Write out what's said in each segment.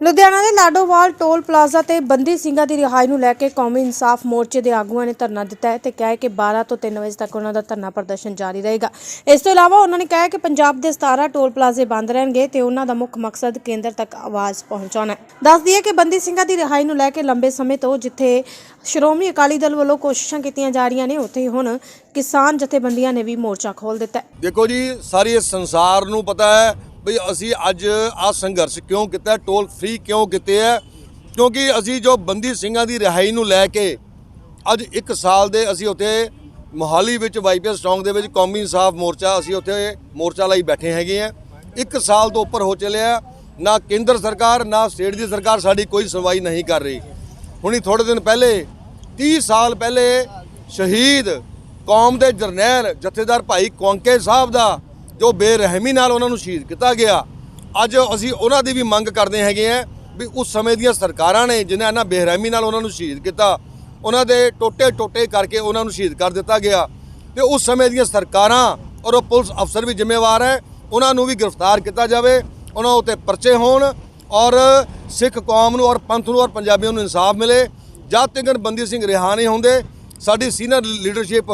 ਲੁਧਿਆਣਾ ਦੇ Ladowal toll plaza ਤੇ ਬੰਦੀ ਸਿੰਘਾਂ ਦੀ ਰਿਹਾਈ ਨੂੰ ਲੈ ਕੇ ਕੌਮੀ ਇਨਸਾਫ ਮੋਰਚੇ ਦੇ ਆਗੂਆਂ ਨੇ ਧਰਨਾ ਦਿੱਤਾ ਹੈ ਤੇ ਕਿਹਾ ਹੈ ਕਿ 12 ਤੋਂ 3 ਵਜੇ ਤੱਕ ਉਹਨਾਂ ਦਾ ਧਰਨਾ ਪ੍ਰਦਰਸ਼ਨ ਜਾਰੀ ਰਹੇਗਾ। ਇਸ ਤੋਂ ਇਲਾਵਾ ਉਹਨਾਂ ਨੇ ਕਿਹਾ ਹੈ ਕਿ ਪੰਜਾਬ ਦੇ 17 ਟੋਲ ਪਲਾਜ਼ੇ ਬੰਦ ਰਹਿਣਗੇ ਤੇ ਉਹਨਾਂ ਦਾ ਮੁੱਖ ਮਕਸਦ ਕੇਂਦਰ ਤੱਕ ਆਵਾਜ਼ ਪਹੁੰਚਾਉਣਾ ਹੈ। ਦੱਸ ਦਈਏ ਕਿ ਬੰਦੀ ਸਿੰਘਾਂ ਦੀ ਰਿਹਾਈ ਨੂੰ ਲੈ ਕੇ ਲੰਬੇ ਸਮੇਂ ਤੋਂ ਜਿੱਥੇ ਸ਼੍ਰੋਮਣੀ ਅਕਾਲੀ ਦਲ ਵੱਲੋਂ ਕੋਸ਼ਿਸ਼ਾਂ ਕੀਤੀਆਂ ਜਾ ਰਹੀਆਂ ਨੇ, ਉੱਥੇ ਹੀ ਹੁਣ ਕਿਸਾਨ ਜਥੇਬੰਦੀਆਂ ਨੇ ਵੀ ਮੋਰਚਾ ਖੋਲ ਦਿੱਤਾ ਹੈ। ਦੇਖੋ ਜੀ, ਸਾਰੀ ਸੰਸਾਰ ਨੂੰ ਪਤਾ ਹੈ ਵੀ ਅਸੀਂ ਅੱਜ ਆ ਸੰਘਰਸ਼ ਕਿਉਂ ਕੀਤਾ ਟੋਲ ਫ੍ਰੀ ਕਿਉਂ ਕੀਤੇ ਹੈ ਕਿਉਂਕਿ ਅਸੀਂ ਜੋ ਬੰਦੀ ਸਿੰਘਾਂ ਦੀ ਰਿਹਾਈ ਨੂੰ ਲੈ ਕੇ ਅੱਜ 1 ਸਾਲ ਦੇ ਅਸੀਂ ਉੱਥੇ ਮੋਹਾਲੀ ਵਿੱਚ ਵਾਈਪੀਐਸ ਚੌਂਕ ਦੇ ਵਿੱਚ ਕੌਮੀ ਇਨਸਾਫ ਮੋਰਚਾ ਅਸੀਂ ਉੱਥੇ ਮੋਰਚਾ ਲਈ ਬੈਠੇ ਹੈਗੇ ਆ। 1 ਸਾਲ ਤੋਂ ਉੱਪਰ ਹੋ ਚੱਲਿਆ, ਨਾ ਕੇਂਦਰ ਸਰਕਾਰ, ਨਾ ਸਟੇਟ ਦੀ ਸਰਕਾਰ ਸਾਡੀ ਕੋਈ ਸੁਣਵਾਈ ਨਹੀਂ ਕਰ ਰਹੀ। ਹੁਣੀ ਥੋੜੇ ਦਿਨ ਪਹਿਲੇ 30 ਸਾਲ ਪਹਿਲੇ ਸ਼ਹੀਦ ਕੌਮ ਦੇ ਜਰਨੈਲ, ਜਥੇਦਾਰ ਭਾਈ ਕੌਂਕੇ ਸਾਹਿਬ ਦਾ ਜੋ ਬੇਰਹਿਮੀ ਨਾਲ ਉਹਨਾਂ ਨੂੰ ਸ਼ਹੀਦ ਕੀਤਾ ਗਿਆ, ਅੱਜ ਅਸੀਂ ਉਹਨਾਂ ਦੀ ਵੀ ਮੰਗ ਕਰਦੇ ਹੈਗੇ ਆ ਵੀ ਉਸ ਸਮੇਂ ਦੀਆਂ ਸਰਕਾਰਾਂ ਨੇ ਜਿਨ੍ਹਾਂ ਇਹਨਾਂ ਬੇਰਹਿਮੀ ਨਾਲ ਉਹਨਾਂ ਨੂੰ ਸ਼ਹੀਦ ਕੀਤਾ, ਉਹਨਾਂ ਦੇ ਟੋਟੇ ਟੋਟੇ ਕਰਕੇ ਉਹਨਾਂ ਨੂੰ ਸ਼ਹੀਦ ਕਰ ਦਿੱਤਾ ਗਿਆ ਤੇ ਉਸ ਸਮੇਂ ਦੀਆਂ ਸਰਕਾਰਾਂ ਔਰ ਉਹ ਪੁਲਿਸ ਅਫਸਰ ਵੀ ਜ਼ਿੰਮੇਵਾਰ ਹੈ, ਉਹਨਾਂ ਨੂੰ ਵੀ ਗ੍ਰਿਫਤਾਰ ਕੀਤਾ ਜਾਵੇ, ਉਹਨਾਂ ਉੱਤੇ ਪਰਚੇ ਹੋਣ ਔਰ ਸਿੱਖ ਕੌਮ ਨੂੰ ਔਰ ਪੰਥ ਨੂੰ ਔਰ ਪੰਜਾਬੀਆਂ ਨੂੰ ਇਨਸਾਫ ਮਿਲੇ, ਜਦ ਤੱਕ ਬੰਦੀ ਸਿੰਘ ਰਿਹਾ ਨਹੀਂ ਹੁੰਦੇ, ਸਾਡੀ ਸੀਨੀਅਰ ਲੀਡਰਸ਼ਿਪ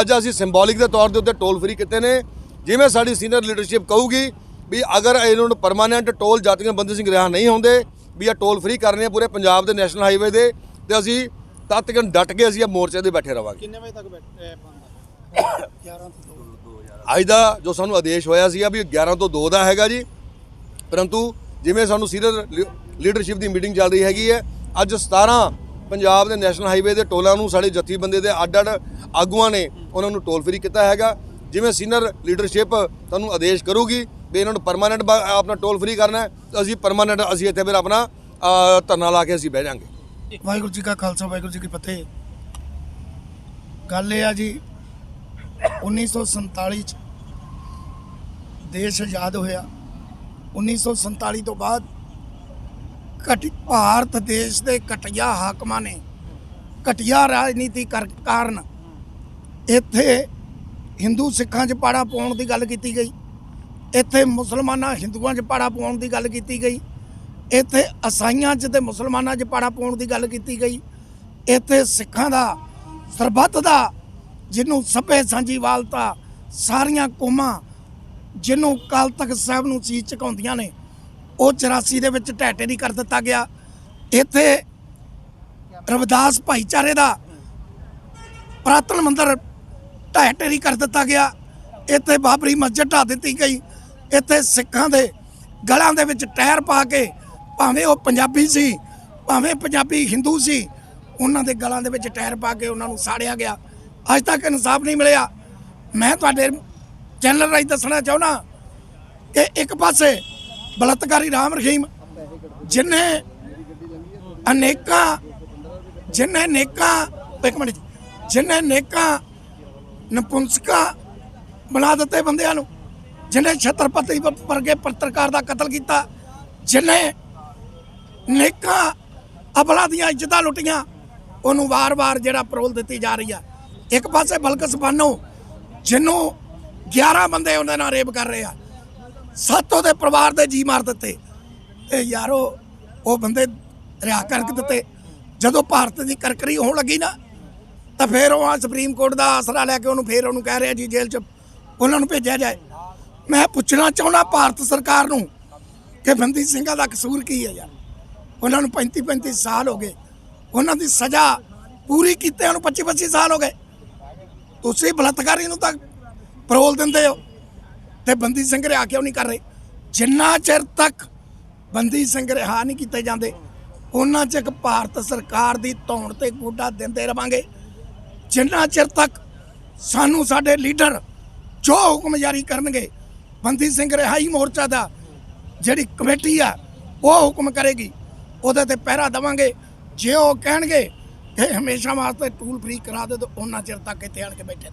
ਅੱਜ ਅਸੀਂ ਸਿੰਬੋਲਿਕ ਦੇ ਤੌਰ ਦੇ ਉੱਤੇ ਟੋਲ ਫਰੀ ਕੀਤੇ ਨੇ ਜਿਵੇਂ ਸਾਡੀ ਸੀਨੀਅਰ ਲੀਡਰਸ਼ਿਪ ਕਹੂਗੀ ਵੀ ਅਗਰ ਇਹਨਾਂ ਨੂੰ ਪਰਮਾਨੈਂਟ ਟੋਲ ਜਾਤੀਆਂ ਬੰਦੀ ਸਿੰਘ ਰਿਹਾ ਨਹੀਂ ਹੁੰਦੇ ਵੀ ਇਹ ਟੋਲ ਫ੍ਰੀ ਕਰਨੇ ਆ ਪੂਰੇ ਪੰਜਾਬ ਦੇ ਨੈਸ਼ਨਲ ਹਾਈਵੇ ਦੇ ਤੇ ਅਸੀਂ ਤਦ ਤੱਕ ਡਟ ਕੇ ਅਸੀਂ ਇਹ ਮੋਰਚੇ ਦੇ ਬੈਠੇ ਰਵਾਂਗੇ। ਕਿੰਨੇ ਵਜੇ ਤੱਕ ਬੈਠੇ ਬੰਦ 11 ਤੋਂ 2 ਅੱਜ ਦਾ ਜੋ ਸਾਨੂੰ ਆਦੇਸ਼ ਹੋਇਆ ਸੀਗਾ ਵੀ 11 ਤੋਂ 2 ਦਾ ਹੈਗਾ ਜੀ ਪਰੰਤੂ ਜਿਵੇਂ ਸਾਨੂੰ ਸੀਨੀਅਰ ਲੀਡਰਸ਼ਿਪ ਦੀ ਮੀਟਿੰਗ ਚੱਲ ਰਹੀ ਹੈਗੀ ਹੈ ਅੱਜ 17 ਪੰਜਾਬ ਦੇ ਨੈਸ਼ਨਲ ਹਾਈਵੇ ਦੇ ਟੋਲਾਂ ਨੂੰ ਸਾਡੇ ਜਥੇਬੰਦੀ ਦੇ ਅੱਡ ਅੱਡ ਆਗੂਆਂ ਨੇ ਉਹਨਾਂ ਨੂੰ ਟੋਲ ਫ੍ਰੀ ਕੀਤਾ ਹੈਗਾ। ਜਿਵੇਂ ਸੀਨੀਅਰ ਲੀਡਰਸ਼ਿਪ ਤੁਹਾਨੂੰ ਆਦੇਸ਼ ਕਰੂਗੀ ਵੀ ਇਹਨਾਂ ਨੂੰ ਪਰਮਾਨੈਂਟ ਆਪਣਾ ਟੋਲ ਫ੍ਰੀ ਕਰਨਾ ਤਾਂ ਅਸੀਂ ਪਰਮਾਨੈਂਟ ਅਸੀਂ ਇੱਥੇ ਫਿਰ ਆਪਣਾ ਧਰਨਾ ਲਾ ਕੇ ਅਸੀਂ ਬਹਿ ਜਾਾਂਗੇ। ਵਾਹਿਗੁਰੂ ਜੀ ਕਾ ਖਾਲਸਾ, ਵਾਹਿਗੁਰੂ ਜੀ ਕੀ ਫਤਿਹ। ਗੱਲ ਇਹ ਆ ਜੀ 1947 ਚ ਦੇਸ਼ ਆਜ਼ਾਦ ਹੋਇਆ। 1947 ਤੋਂ ਬਾਅਦ ਘਟੀ ਭਾਰਤ ਦੇਸ਼ ਦੇ ਘਟੀਆ ਹਾਕਮਾਂ ਨੇ ਘਟੀਆ ਰਾਜਨੀਤੀ ਕਰ- ਕਾਰਨ ਇੱਥੇ ਹਿੰਦੂ ਸਿੱਖਾਂ 'ਚ ਪਾੜਾ ਪਾਉਣ ਦੀ ਗੱਲ ਕੀਤੀ ਗਈ। ਇੱਥੇ ਮੁਸਲਮਾਨਾਂ ਹਿੰਦੂਆਂ 'ਚ ਪਾੜਾ ਪਾਉਣ ਦੀ ਗੱਲ ਕੀਤੀ ਗਈ। ਇੱਥੇ ਅਸਾਈਆਂ 'ਚ ਤੇ ਮੁਸਲਮਾਨਾਂ 'ਚ ਪਾੜਾ ਪਾਉਣ ਦੀ ਗੱਲ ਕੀਤੀ ਗਈ। ਇੱਥੇ ਸਿੱਖਾਂ ਦਾ, ਸਰਬੱਤ ਦਾ, ਜਿਹਨੂੰ ਸਭੇ ਸਾਂਝੀਵਾਲਤਾ, ਸਾਰੀਆਂ ਕੌਮਾਂ ਜਿਹਨੂੰ ਕਾਲ ਤਖ਼ਤ ਸਾਹਿਬ ਨੂੰ ਚੀਜ਼ ਝੁਕਾਉਂਦੀਆਂ ਨੇ, ਉਹ 84 ਦੇ ਵਿੱਚ ਢਹਿ ਨਹੀਂ ਕਰ ਦਿੱਤਾ ਗਿਆ। ਇੱਥੇ ਰਵਿਦਾਸ ਭਾਈਚਾਰੇ ਦਾ ਪ੍ਰਾਤਨ ਮੰਦਰ ਢਹਿ ਢੇਰੀ ਕਰ ਦਿੱਤਾ ਗਿਆ। ਇੱਥੇ ਬਾਬਰੀ ਮਸਜਿਦ ਢਾ ਦਿੱਤੀ ਗਈ। ਇੱਥੇ ਸਿੱਖਾਂ ਦੇ ਗਲਾਂ ਦੇ ਵਿੱਚ ਟਾਇਰ ਪਾ ਕੇ ਭਾਵੇਂ ਉਹ ਪੰਜਾਬੀ ਸੀ, ਭਾਵੇਂ ਪੰਜਾਬੀ ਹਿੰਦੂ ਸੀ, ਉਹਨਾਂ ਦੇ ਗਲਾਂ ਦੇ ਵਿੱਚ ਟਾਇਰ ਪਾ ਕੇ ਉਹਨਾਂ ਨੂੰ ਸਾੜਿਆ ਗਿਆ। ਅੱਜ ਤੱਕ ਇਨਸਾਫ ਨਹੀਂ ਮਿਲਿਆ। ਮੈਂ ਤੁਹਾਡੇ ਚੈਨਲ ਰਾਹੀਂ ਦੱਸਣਾ ਚਾਹੁੰਦਾ ਕਿ ਇੱਕ ਪਾਸੇ ਬਲਤਕਾਰੀ ਰਾਮ ਰਹੀਮ, ਜਿਨੇ ਅਨੇਕਾਂ, ਜਿਨੇ ਨੇਕਾਂ, ਇੱਕ ਮਿੰਟ, ਜਿਨੇ ਨੇਕਾਂ ਨਪੁੰਸਕਾਂ ਬਣਾ ਦਿੱਤੇ ਬੰਦਿਆਂ ਨੂੰ ਜਿਨੇ ਛਤਰਪਤੀ ਵ- ਵਰਗੇ ਪੱਤਰਕਾਰ ਦਾ ਕਤਲ ਕੀਤਾ ਜਿਨੇ ਨੇਕਾਂ ਅਬਲਾ ਦੀਆਂ ਇੱਜ਼ਤਾਂ ਲੁੱਟੀਆਂ, ਉਹਨੂੰ ਵਾਰ-ਵਾਰ ਜਿਹੜਾ ਪਰੋਲ ਦਿੱਤੀ ਜਾ ਰਹੀ ਆ। ਇੱਕ ਪਾਸੇ ਬਲਕਸ ਬਾਨੋ, ਜਿਹਨੂੰ 11 ਬੰਦੇ ਉਹਦੇ ਨਾਲ ਰੇਪ ਕਰ ਰਹੇ ਆ। ਸੱਤ ਉਹਦੇ ਪਰਿਵਾਰ ਦੇ ਜੀ ਮਾਰ ਦਿੱਤੇ। ਤੇ ਯਾਰੋ, ਉਹ ਬੰਦੇ ਰਿਹਾ ਕਰਕੇ ਦਿੱਤੇ। ਜਦੋਂ ਭਾਰਤ ਦੀ ਕਰਕਰੀ ਹੋਣ ਲੱਗੀ ਨਾ ਤਾਂ ਫਿਰ ਉਹ ਆ ਸੁਪਰੀਮ ਕੋਰਟ ਦਾ ਆਸਰਾ ਲੈ ਕੇ ਉਹਨੂੰ ਫਿਰ ਉਹਨੂੰ ਕਹਿ ਰਿਹਾ ਜੀ ਜੇਲ੍ਹ 'ਚ ਉਹਨਾਂ ਨੂੰ ਭੇਜਿਆ ਜਾਏ। ਮੈਂ ਪੁੱਛਣਾ ਚਾਹੁੰਦਾ ਭਾਰਤ ਸਰਕਾਰ ਨੂੰ ਕਿ ਬੰਦੀ ਸਿੰਘਾਂ ਦਾ ਕਸੂਰ ਕੀ ਹੈ ਯਾਰ? ਉਹਨਾਂ ਨੂੰ 35 35 ਸਾਲ ਹੋ ਗਏ। ਉਹਨਾਂ ਦੀ ਸਜ਼ਾ ਪੂਰੀ ਕੀਤੇ, ਉਹਨੂੰ 25 25 ਸਾਲ ਹੋ ਗਏ। ਤੁਸੀਂ ਬਲਾਤਕਾਰੀ ਨੂੰ ਤਾਂ ਪਰੋਲ ਦਿੰਦੇ ਹੋ ਤੇ ਬੰਦੀ ਸਿੰਘ ਰਿਹਾ ਕਿਉਂ ਨਹੀਂ ਕਰ ਰਹੇ? ਜਿੰਨਾ ਚਿਰ ਤੱਕ ਬੰਦੀ ਸਿੰਘ ਰਿਹਾ ਨਹੀਂ ਕੀਤੇ ਜਾਂਦੇ, ਉਹਨਾਂ ਚਿਰ ਭਾਰਤ ਸਰਕਾਰ ਦੀ ਧੌਣ ਤੇ ਗੋਡਾ ਦਿੰਦੇ ਰਵਾਂਗੇ। ਜਿੰਨਾ ਚਿਰ ਤੱਕ ਸਾਨੂੰ ਸਾਡੇ ਲੀਡਰ ਜੋ ਹੁਕਮ ਜਾਰੀ ਕਰਨਗੇ, ਬੰਦੀ ਸਿੰਘ ਰਿਹਾਈ ਮੋਰਚਾ ਦਾ ਜਿਹੜੀ ਕਮੇਟੀ ਆ, ਉਹ ਹੁਕਮ ਕਰੇਗੀ। ਉਹਦੇ ਤੇ ਪਹਿਰਾ ਦੇਵਾਂਗੇ। ਜੇ ਉਹ ਕਹਿਣਗੇ ਕਿ ਹਮੇਸ਼ਾ ਵਾਸਤੇ ਟੂਲ ਫ੍ਰੀ ਕਰਾ ਦੇ ਤਾਂ ਉਹਨਾਂ ਚਿਰ ਤੱਕ ਇੱਥੇ ਆਣ ਕੇ ਬੈਠੇ